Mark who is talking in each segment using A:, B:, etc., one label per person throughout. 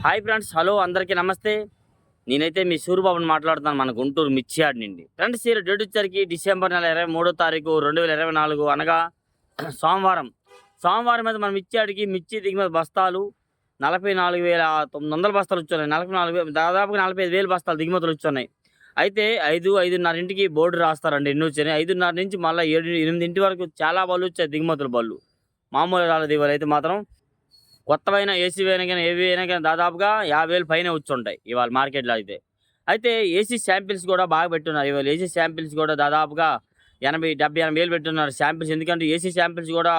A: Hi friends hello అందరికీ నమస్తే. నేనైతే మీ సూర్యబాబుని మాట్లాడుతున్నాను మన గుంటూరు మిర్చియాడ్ నుండి. ఫ్రెండ్స్ ఈ డేట్ వచ్చరికి డిసెంబర్ నెల ఇరవై మూడో తారీఖు రెండు వేల ఇరవై నాలుగు అనగా సోమవారం. సోమవారం మీద మన మిర్చియాడికి మిర్చి దిగుమతి బస్తాలు నలభై నాలుగు వేల తొమ్మిది వందల బస్తాలు వచ్చున్నాయి నలభై నాలుగు దాదాపుగా నలభై ఐదు వేల బస్తాలు దిగుమతులు వచ్చున్నాయి అయితే ఐదు ఐదున్నర ఇంటికి బోర్డు రాస్తారండి ఎన్ని వచ్చాయి ఐదున్నర నుంచి మళ్ళీ ఏడు ఎనిమిది ఇంటి వరకు చాలా బళ్ళు వచ్చాయి దిగుమతుల బళ్ళు. మామూలు రాలేదు ఇవాళ అయితే మాత్రం కొత్తవైన ఏసీ అయినా కానీ ఏవి అయినా కానీ దాదాపుగా యాభై వేలు పైన వచ్చి ఉంటాయి ఇవాళ మార్కెట్లో అయితే. అయితే ఏసీ శాంపిల్స్ కూడా బాగా పెట్టున్నారు. ఇవాళ ఏసీ శాంపిల్స్ కూడా దాదాపుగా ఎనభై డెబ్బై ఎనభై వేలు పెట్టున్నారు శాంపిల్స్. ఎందుకంటే ఏసీ శాంపిల్స్ కూడా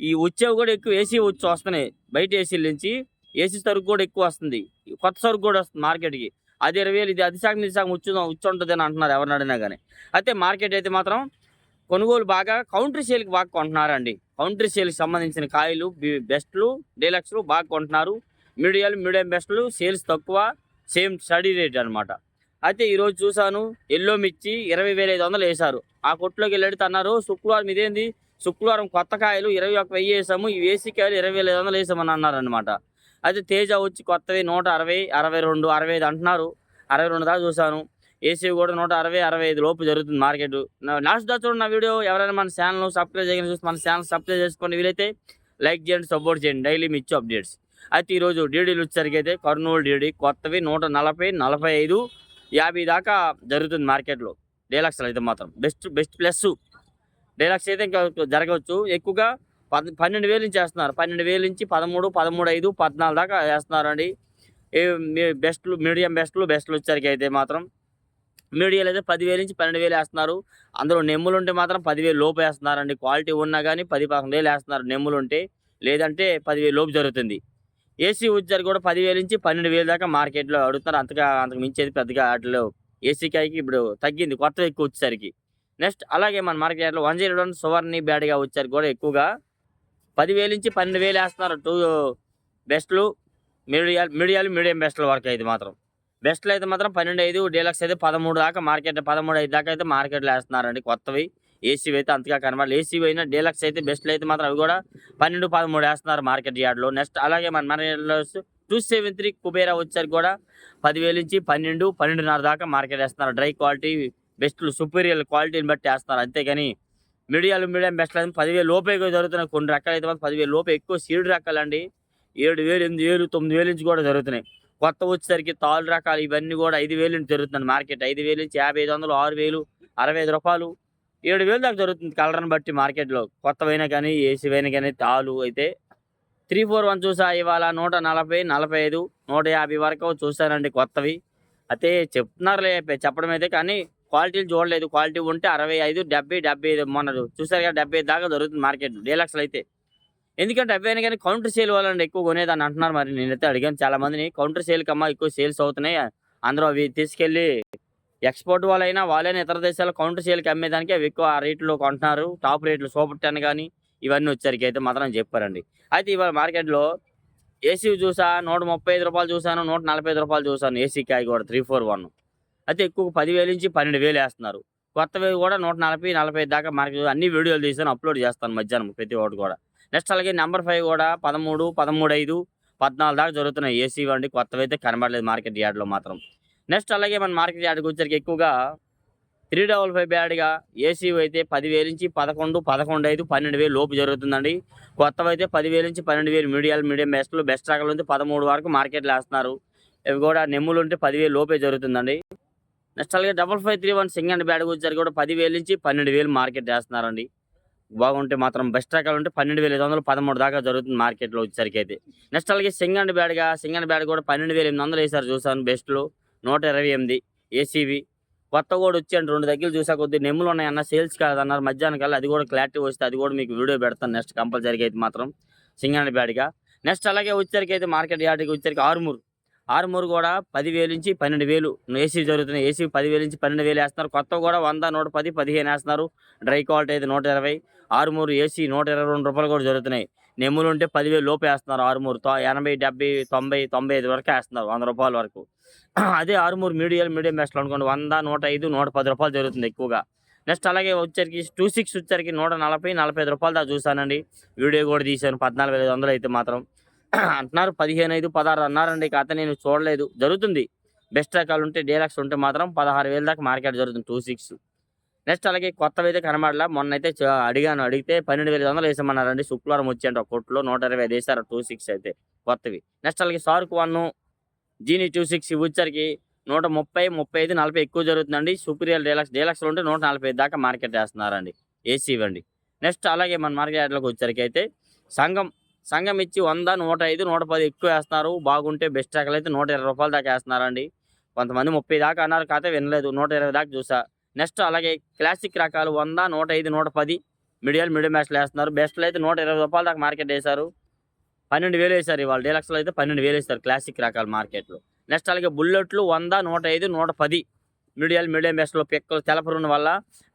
A: ఈ వచ్చేవి కూడా ఎక్కువ ఏసీ వచ్చి వస్తున్నాయి. బయట ఏసీల నుంచి ఏసీ సరుకు కూడా ఎక్కువ వస్తుంది. కొత్త సరుకు కూడా వస్తుంది మార్కెట్కి. అది ఇరవై వేలు ఇది అది శాఖం ఇది శాఖం వచ్చి వచ్చి ఉంటుంది అని అంటున్నారు ఎవరిని అడిగినా కానీ. అయితే మార్కెట్ అయితే మాత్రం కొనుగోలు బాగా కౌంటర్ సేల్కి బాగా కొంటున్నారండి. కౌంటర్ సేల్కి సంబంధించిన కాయలు బెస్ట్లు డీలక్స్లు బాగా కొంటున్నారు. మీడియాలు మీడియం బెస్ట్లు సేల్స్ తక్కువ సేమ్ స్టడీ రేట్ అనమాట అయితే ఈరోజు చూశాను ఎల్లో మిర్చి ఇరవై వేల ఐదు వందలు వేశారు. ఆ కొట్టులోకి వెళ్ళడితే అన్నారు శుక్రవారం ఇదేంది? శుక్రవారం కొత్త కాయలు ఇరవై ఒక వెయ్యి వేసాము ఈ వేసి కాయలు ఇరవై వేల ఐదు వందలు వేసామని అన్నారనమాట అయితే తేజ వచ్చి కొత్తవి నూట అరవై అరవై రెండు అరవై ఐదు అంటున్నారు. అరవై రెండు దాకా చూశాను. ఏసీ కూడా నూట అరవై అరవై ఐదు లోపు జరుగుతుంది మార్కెట్. లాస్ట్ దా చూడండి నా వీడియో. ఎవరైనా మన ఛానల్ సబ్స్క్రైబ్ చేయని చూసి మన ఛానల్ సబ్స్క్రైబ్ చేసుకొని వీలైతే లైక్ చేయండి సపోర్ట్ చేయండి. డైలీ మిర్చి అప్డేట్స్. అయితే ఈరోజు డీడీలు వచ్చేసరికి అయితే కర్నూలు డీడీ కొత్తవి నూట నలభై నలభై ఐదు యాభై దాకా జరుగుతుంది మార్కెట్లో. డీలక్స్లో అయితే మాత్రం బెస్ట్ బెస్ట్ ప్లస్ డీలక్స్ అయితే ఇంకా జరగవచ్చు. ఎక్కువగా పద్ పన్నెండు వేలు నుంచి వేస్తున్నారు. పన్నెండు వేలు నుంచి పదమూడు పదమూడు ఐదు పద్నాలుగు దాకా వేస్తున్నారండి. ఏ మీ- బెస్ట్లు మీడియం బెస్ట్లు బెస్ట్లు వచ్చేసరికి అయితే మాత్రం మీడియాలు అయితే పదివేలు నుంచి పన్నెండు వేలు వేస్తున్నారు. అందులో నెమ్ములు ఉంటే మాత్రం పదివేలు లోపు వేస్తున్నారండి. క్వాలిటీ ఉన్నా కానీ పది పదకొండు వేలు వేస్తున్నారు నెమ్ములు ఉంటే లేదంటే పదివేలు లోపు జరుగుతుంది. ఏసీ వచ్చరికి కూడా పదివేలు నుంచి పన్నెండు వేలు దాకా మార్కెట్లో అడుగుతున్నారు. అంతగా అంతకు మించేది పెద్దగా వాటిలో ఏసీ కాయకి ఇప్పుడు తగ్గింది. కొత్త ఎక్కువ వచ్చేసరికి. నెక్స్ట్ అలాగే మన మార్కెట్లో వన్ జీరో వన్ సువర్ణి బ్యాడ్గా వచ్చారు కూడా ఎక్కువగా. పదివేలు నుంచి పన్నెండు వేలు వేస్తున్నారు. టూ బెస్ట్లు మీడియాలు మీడియాలు మీడియం బెస్ట్ల వరకు అయితే మాత్రం. బెస్ట్లో అయితే మాత్రం పన్నెండు ఐదు డీలక్స్ అయితే పదమూడు దాకా మార్కెట్ పదమూడు ఐదు దాకా అయితే మార్కెట్లో వేస్తున్నారండి కొత్తవి. ఏసీవి అయితే అంతగా కనబడాలి. ఏసీవి అయినా డీలక్స్ అయితే బెస్ట్లు అయితే మాత్రం అవి కూడా పన్నెండు పదమూడు వేస్తున్నారు మార్కెట్ యార్డ్లో. నెక్స్ట్ అలాగే మన మార్కెట్లో టూ సెవెన్ త్రీ కుబేరా వచ్చారు కూడా పదివేలు నుంచి పన్నెండు పన్నెండున్నర దాకా మార్కెట్ వేస్తున్నారు. డ్రై క్వాలిటీ బెస్ట్లు సుపీరియర్ క్వాలిటీని బట్టి వేస్తున్నారు. అంతేగాని మీడియాలు మీడియం బెస్ట్లు అయితే పదివేలు లోపే జరుగుతున్నాయి. కొన్ని రకాలు అయితే మాత్రం పదివేలు లోపే ఎక్కువ సీడ్ రకాలండి. ఏడు వేలు ఎనిమిది వేలు తొమ్మిది వేలు నుంచి కూడా జరుగుతున్నాయి. కొత్త వచ్చేసరికి తాళ్ళు రకాలు ఇవన్నీ కూడా ఐదు వేలు నుంచి జరుగుతుంది మార్కెట్. ఐదు వేలు నుంచి యాభై ఐదు వందలు ఆరు వేలు అరవై ఐదు రూపాయలు ఏడు వేలు దాకా జరుగుతుంది కలర్ని బట్టి మార్కెట్లో. కొత్తవైనా కానీ ఏసీవైనా కానీ తాలు అయితే త్రీ ఫోర్ వన్ చూసా ఇవాళ నూట నలభై నలభై ఐదు నూట యాభై వరకు చూసానండి కొత్తవి. అయితే చెప్తున్నారులే చెప్పడం అయితే కానీ క్వాలిటీలు చూడలేదు. క్వాలిటీ ఉంటే అరవై ఐదు డెబ్బై డెబ్బై ఐదు మొన్న చూసారు కదా డెబ్బై ఐదు దాకా దొరుకుతుంది మార్కెట్. డీలక్స్లు అయితే ఎందుకంటే అవైనా కానీ కౌంటర్ సేల్ వాళ్ళని ఎక్కువ కొనేదని అంటున్నారు మరి. నేనైతే అడిగాను చాలా మందిని కౌంటర్ సేల్ కమ్మా ఎక్కువ సేల్స్ అవుతున్నాయి. అందరూ అవి తీసుకెళ్ళి ఎక్స్పోర్ట్ వాళ్ళైనా వాళ్ళైనా ఇతర దేశాలు కౌంటర్ సేల్కి అమ్మేదానికి అవి ఎక్కువ ఆ రేట్లో కొంటున్నారు. టాప్ రేట్లు సూపర్ టెన్ కానీ ఇవన్నీ వచ్చరికి అయితే మాత్రం చెప్పారండి. అయితే ఇవాళ మార్కెట్లో ఏసీ చూసా నూట ముప్పై ఐదు రూపాయలు చూసాను నూట నలభై ఐదు రూపాయలు చూసాను ఏసీ కాయ కూడా త్రీ ఫోర్ వన్ అయితే ఎక్కువ పదివేలు నుంచి పన్నెండు వేలు వేస్తున్నారు. కొత్తవి కూడా నూట నలభై నలభై దాకా మార్కెట్ అన్ని వీడియోలు తీసాను అప్లోడ్ చేస్తాను మధ్యాహ్నం ప్రతి ఒక్కటి కూడా. నెక్స్ట్ అలాగే నెంబర్ ఫైవ్ కూడా పదమూడు పదమూడు ఐదు పద్నాలుగు దాకా జరుగుతున్నాయి. ఏసీ వండి కొత్తవి అయితే కనబడలేదు మార్కెట్ యార్డ్లో మాత్రం. నెక్స్ట్ అలాగే మన మార్కెట్ యార్డ్కి వచ్చరికి ఎక్కువగా త్రీ డబల్ ఫైవ్ బ్యాడ్గా ఏసీ అయితే పదివేలు నుంచి పదకొండు పదకొండు ఐదు పన్నెండు వేలు లోపు జరుగుతుందండి. కొత్తవి అయితే పదివేలు నుంచి పన్నెండు వేలు మీడియాలు మీడియం బెస్ట్లు బెస్ట్ రకాలు నుంచి పదమూడు వరకు మార్కెట్లో వేస్తున్నారు. ఇవి కూడా నెమ్ములు ఉంటే పదివేలు లోపే జరుగుతుందండి. నెక్స్ట్ అలాగే డబల్ ఫైవ్ త్రీ వన్ సింగండ్ బ్యాడ్ వచ్చరికి కూడా పదివేలు నుంచి పన్నెండు వేలు మార్కెట్ వేస్తున్నారండి. బాగుంటే మాత్రం బెస్ట్ రకాలు ఉంటే పన్నెండు వేల ఐదు వందలు పదమూడు దాకా జరుగుతుంది మార్కెట్లో వచ్చేసరికి అయితే. నెక్స్ట్ అలాగే సింగండ్ బ్యాడ్గా సింగండ్ బ్యాడ్ కూడా పన్నెండు వేల ఎనిమిది వందలు వేసారు చూసాను బెస్ట్లో నూట ఇరవై ఎనిమిది ఏసీవి కొత్త కూడా వచ్చాను రెండు దగ్గర చూసా కొద్ది నెమ్ములు ఉన్నాయన్న సేల్స్ కాదన్నారు మధ్యాహ్నం కల్లా అది కూడా క్లారిటీ వస్తే అది కూడా మీకు వీడియో పెడతాను నెక్స్ట్ కంపల్సరీగా అయితే మాత్రం సింగండ్ బ్యాడ్గా. నెక్స్ట్ అలాగే వచ్చేసరికి అయితే మార్కెట్ యార్డ్కి వచ్చేసరికి ఆరుమూరు. ఆరుమూరు కూడా పదివేలు నుంచి పన్నెండు వేలు ఏసీ జరుగుతున్నాయి ఏసీ పదివేలు నుంచి పన్నెండు వేలు వేస్తున్నారు. కొత్త కూడా వంద నూట పది పదిహేను వేస్తున్నారు. డ్రై క్వాలిటీ అయితే నూట ఇరవై. ఆరుమూరు ఏసీ నూట ఇరవై రెండు రూపాయలు కూడా జరుగుతున్నాయి. నెమ్ములు ఉంటే పదివేలు లోపు వేస్తున్నారు ఆరుమూరు. ఎనభై డెబ్బై తొంభై తొంభై ఐదు వరకు వేస్తున్నారు వంద రూపాయల వరకు. అదే ఆరుమూరు మీడియం మీడియం బెస్ట్లో అనుకోండి. వంద నూట ఐదు నూట పది రూపాయలు జరుగుతుంది ఎక్కువగా. నెక్స్ట్ అలాగే వచ్చరికి టూ సిక్స్ వచ్చరికి నూట నలభై నలభై ఐదు రూపాయలు దాకా చూసానండి వీడియో కూడా తీశాను. పద్నాలుగు ఐదు వందలు అయితే మాత్రం. అంటున్నారు. పదిహేను ఐదు పదహారు అన్నారండి. కాకపోతే నేను చూడలేదు. జరుగుతుంది. బెస్ట్ రకాలు ఉంటే డీలక్స్ ఉంటే మాత్రం పదహారు వేల దాకా మార్కెట్ జరుగుతుంది. Two six. నెక్స్ట్ అలాగే కొత్తవి అయితే కనబడలా. మొన్న అయితే అడిగాను. అడిగితే పన్నెండు వేల వందలు వేసామన్నారండి శుక్రవారం వచ్చేయండి ఒక కొట్లో. నూట ఇరవై ఐదు వేసారు టూ సిక్స్ అయితే కొత్తవి. నెక్స్ట్ అలాగే సార్క్ వన్ జీనీ టూ సిక్స్ ఇవి వచ్చరికి నూట ముప్పై ముప్పై ఐదు నలభై ఎక్కువ జరుగుతుందండి. సూపీరియర్ డీలక్స్ డీలక్స్లో ఉంటే నూట నలభై ఐదు దాకా మార్కెట్ వేస్తున్నారండి ఏసీ ఇవ్వండి. నెక్స్ట్ అలాగే మన మార్కెట్లోకి వచ్చరికి అయితే సంఘం సంఘం ఇచ్చి వంద నూట ఐదు నూట పది ఎక్కువ వేస్తున్నారు. బాగుంటే బెస్ట్ రకాలు అయితే నూట ఇరవై రూపాయల దాకా వేస్తున్నారండి. కొంతమంది ముప్పై దాకా అన్నారు కాకపోతే వినలేదు. నూట ఇరవై దాకా చూసా. నెక్స్ట్ అలాగే క్లాసిక్ రకాలు వంద నూట ఐదు నూట పది మిడియల్ మీడియం మ్యాచ్లు వేస్తున్నారు. బెస్ట్లో అయితే నూట ఇరవై రూపాయల దాకా మార్కెట్ వేశారు. పన్నెండు వేలు వేశారు ఇవాళ. డీలక్స్లో అయితే పన్నెండు వేలు వేస్తారు క్లాసిక్ రకాల మార్కెట్లో నెక్స్ట్ అలాగే బుల్లెట్లు వంద నూట ఐదు నూట పది మీడియం మీడియం బెస్ట్లో పిక్కలు తెలపరున్న వల్ల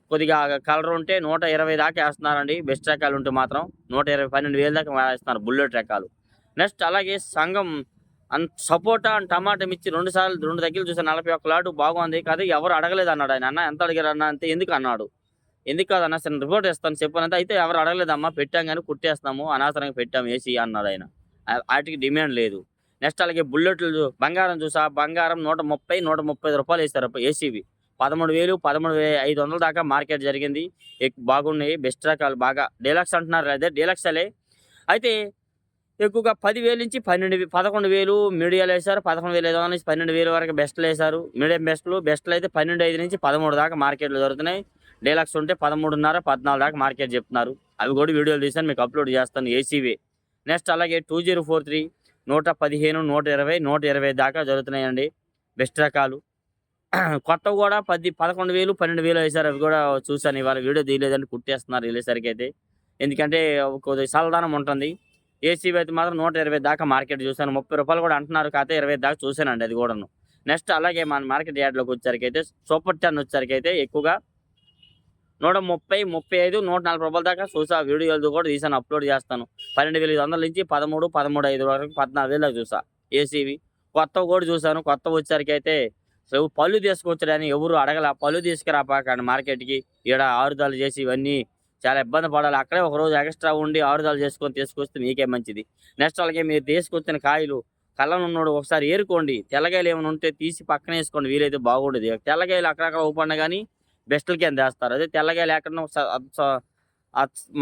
A: కొద్దిగా కలర్ ఉంటే నూట ఇరవై దాకా వేస్తున్నారండి. బెస్ట్ రకాలు ఉంటే మాత్రం నూట ఇరవై పన్నెండు వేలు దాకా వేస్తున్నారు బుల్లెట్ రకాలు నెక్స్ట్ అలాగే సంఘం అన్ సపోటా అండ్ టమాటా మిర్చి రెండు సార్లు రెండు దగ్గర చూసాను నలభై ఒక్క లాటు బాగుంది. కాదు ఎవరు అడగలేదు అన్నాడు ఆయన. అన్న ఎంత అడిగారు అన్న అంతే ఎందుకు అన్నాడు. ఎందుకు కాదన్న సరే రిపోర్ట్ ఇస్తాను చెప్పానంటే అయితే ఎవరు అడగలేదమ్మా పెట్టాం కానీ కుట్టేస్తాము అనవసరంగా పెట్టాం ఏసీ అన్నాడు ఆయన. వాటికి డిమాండ్ లేదు. నెక్స్ట్ అలాగే బుల్లెట్లు చూ- బంగారం చూసా. బంగారం నూట ముప్పై నూట ముప్పై రూపాయలు వేస్తారు ఏసీవి. పదమూడు వేలు పదమూడు వే ఐదు వందల దాకా మార్కెట్ జరిగింది. బాగున్నాయి బెస్ట్ రకాలు బాగా. డీలక్స్ అంటున్నారు అదే డీలక్స్ అలే అయితే ఎక్కువగా పదివేలు నుంచి పన్నెండు పదకొండు వేలు మీడియాలు వేశారు. పదకొండు వేల ఐదు వందల నుంచి పన్నెండు వేలు వరకు బెస్ట్లు వేశారు. మీడియం బెస్ట్లు బెస్ట్లు అయితే పన్నెండు ఐదు నుంచి పదమూడు దాకా మార్కెట్లు జరుగుతున్నాయి డీలక్స్ ఉంటే పదమూడున్నర పద్నాలుగు దాకా మార్కెట్ చెప్తున్నారు. అవి కూడా వీడియోలు తీసాను మీకు అప్లోడ్ చేస్తాను ఏసీవే. నెక్స్ట్ అలాగే టూ జీరో ఫోర్ త్రీ నూట పదిహేను నూట ఇరవై నూట ఇరవై దాకా జరుగుతున్నాయండి. బెస్ట్ రకాలు. కొత్తవి కూడా పది పదకొండు వేలు పన్నెండు వేలు వేశారు అవి కూడా చూసాను ఇవాళ వీడియో తీయలేదని కుట్టేస్తున్నారు వెళ్ళేసరికి అయితే. ఎందుకంటే కొద్దిగా సలదానం ఉంటుంది. ఏసీ అయితే మాత్రం నూట ఇరవై దాకా మార్కెట్ చూశాను. ముప్పై రూపాయలు కూడా అంటున్నారు. కాకపోతే ఇరవై దాకా చూశానండి అది కూడాను. నెక్స్ట్ అలాగే మన మార్కెట్ యార్డ్లోకి వచ్చరికి అయితే సూపర్ టెన్ వచ్చరికి అయితే ఎక్కువగా నూట ముప్పై ముప్పై ఐదు నూట నలభై రూపాయల దాకా చూసా వీడియోలు కూడా తీసాను అప్లోడ్ చేస్తాను. పన్నెండు వేల ఐదు వందల నుంచి పదమూడు పదమూడు ఐదు వరకు పద్నాలుగు వేలు దాకా చూసా ఏసీవి కొత్తవి కూడా చూశాను. కొత్త వచ్చరికి అయితే సో పళ్ళు తీసుకొచ్చాడని ఎవరు అడగల. పళ్ళు తీసుకురాపాకండి మార్కెట్కి ఈడ ఆరుదాలు చేసి ఇవన్నీ చాలా ఇబ్బంది పడాలి. అక్కడే ఒకరోజు ఎక్స్ట్రా ఉండి ఆరుదాలు చేసుకొని తీసుకొస్తే మీకే మంచిది. నెక్స్ట్ అలాగే మీరు తీసుకొచ్చిన కాయలు కళ్ళను ఉన్నోడు ఒకసారి ఏరుకోండి. తెల్లగాయలు ఏమైనా ఉంటే తీసి పక్కన వేసుకోండి. వీలైతే బాగుండేది. తెల్లగాయలు అక్కడక్కడ ఊపండి కానీ బెస్ట్ల కింద వేస్తారు అదే తెల్లగాయలు ఎక్కడ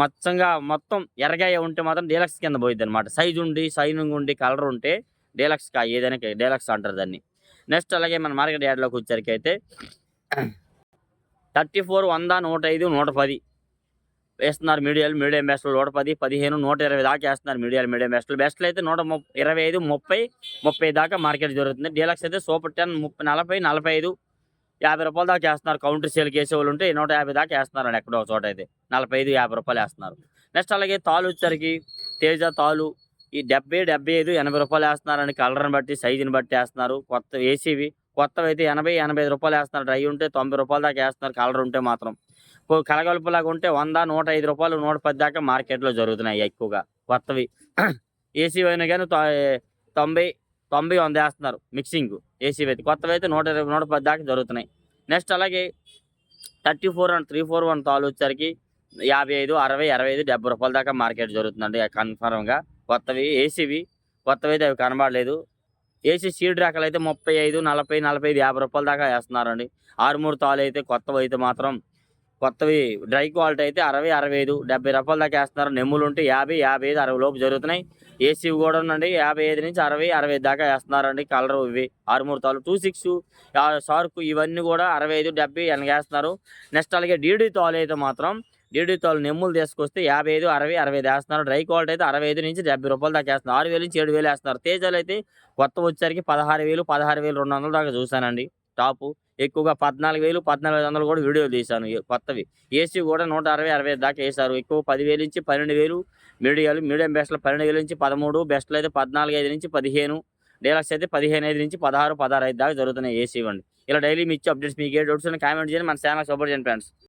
A: మచ్చంగా మొత్తం ఎర్రగాయ ఉంటే మాత్రం డీలక్స్ కింద పోయిద్ది అనమాట సైజు ఉండి సైనింగ్ ఉండి కలర్ ఉంటే డీలక్స్ కాయ. ఏదైనా డీలక్స్ అంటారు దాన్ని. నెక్స్ట్ అలాగే మన మార్కెట్ యార్డ్లోకి వచ్చరికి అయితే థర్టీ ఫోర్ వంద నూట ఐదు నూట పది వేస్తున్నారు మీడియాలు మీడియం బెస్ట్లు నూట పది పదిహేను నూట ఇరవై దాకా వేస్తున్నారు మీడియాలు మీడియం బెస్ట్లు బెస్ట్లు అయితే నూట ముప్పై ఇరవై ఐదు ముప్పై ముప్పై దాకా మార్కెట్ జరుగుతుంది. డీలక్స్ అయితే సూపర్ టెన్ ముప్పై నలభై నలభై ఐదు యాభై రూపాయల దాకా వేస్తున్నారు. కౌంటర్ సేల్కి వేసే వాళ్ళు ఉంటే నూట యాభై దాకా వేస్తున్నారు అండి ఎక్కడో చోట అయితే. నలభై ఐదు యాభై రూపాయలు వేస్తున్నారు. నెక్స్ట్ అలాగే తాలు వచ్చరికి తేజ తాలు ఈ డెబ్బై డెబ్బై ఐదు ఎనభై రూపాయలు వేస్తున్నారండి కలర్ని బట్టి సైజుని బట్టి వేస్తున్నారు. కొత్త ఏసీవి కొత్తవి అయితే ఎనభై ఎనభై ఐదు రూపాయలు వేస్తున్నారు. డ్రై ఉంటే తొంభై రూపాయల దాకా వేస్తున్నారు. కలర్ ఉంటే మాత్రం. కలగలుపులాగా ఉంటే వంద నూట ఐదు రూపాయలు నూట పది దాకా మార్కెట్లో జరుగుతున్నాయి ఎక్కువగా. కొత్తవి. ఏసీ అయినా కానీ తొ- తొంభై తొంభై వంద వేస్తున్నారు. మిక్సింగ్ ఏసీ అయితే. కొత్తవి అయితే నూట ఇరవై నూట పది దాకా జరుగుతున్నాయి. నెక్స్ట్ అలాగే thirty four and three four one తాలు వచ్చేసరికి యాభై ఐదు అరవై అరవై ఐదు డెబ్బై రూపాయల దాకా మార్కెట్ జరుగుతుందండి. కన్ఫర్మ్గా కొత్తవి ఏసీవి. కొత్తవి అయితే అవి కనబడలేదు. ఏసీ సీడ్ రకాలు అయితే ముప్పై ఐదు నలభై నలభై ఐదు యాభై రూపాయల దాకా వేస్తున్నారండి. ఆరుమూరు తాలు అయితే కొత్తవి అయితే మాత్రం కొత్తవి. డ్రై క్వాలిటీ అయితే అరవై అరవై ఐదు డెబ్బై రూపాయల దాకా వేస్తున్నారు. నెమ్ములు ఉంటే యాభై యాభై ఐదు అరవై లోపు జరుగుతున్నాయి. ఏసీ కూడా ఉందండి. యాభై ఐదు నుంచి అరవై అరవై దాకా వేస్తున్నారండి. కలర్ ఇవి. ఆరుమూరు తాలు టూ సిక్స్ షార్క్ ఇవన్నీ కూడా అరవై ఐదు డెబ్బై ఎనగ వేస్తున్నారు. నెక్స్ట్ అలాగే డీడీ తాలు అయితే మాత్రం డీడీ తోలు నెమ్ములు తీసుకొస్తే యాభై ఐదు అరవై అరవై ఐదు వేస్తున్నారు. డ్రై క్వాలిటీ అయితే అరవై ఐదు నుంచి డెబ్బై రూపాయలు దాకా వేస్తున్నారు. ఆరు వేలు నుంచి ఏడు వేలు వేస్తున్నారు. తేజాలు అయితే కొత్త వచ్చేసరికి పదహారు వేలు పదహారు వేలు రెండు వందల దాకా చూశానండి. టాపు ఎక్కువగా పద్నాలుగు వేలు పద్నాలుగు ఐదు వందలు కూడా వీడియోలు తీశాను కొత్తవి. ఏసీ కూడా నూట అరవై అరవై ఐదు దాకా వేశారు. ఎక్కువ పదివేలు నుంచి పన్నెండు వేలు మీడియాలు మీడియం బెస్ట్లు పన్నెండు వేలు నుంచి పదమూడు బెస్ట్లు అయితే పద్నాలుగు ఐదు నుంచి పదిహేను డీలక్స్ అయితే పదిహేను ఐదు నుంచి పదహారు పదహారు ఐదు దాకా జరుగుతున్నాయి ఏసీ ఇవ్వండి. ఇలా డైలీ మీ ఇచ్చే అప్డేట్స్ మీకు ఏ డౌట్స్ కామెంట్ చేయండి. మన ఛానల్ సపోర్ట్ చేయండి ఫ్రెండ్స్.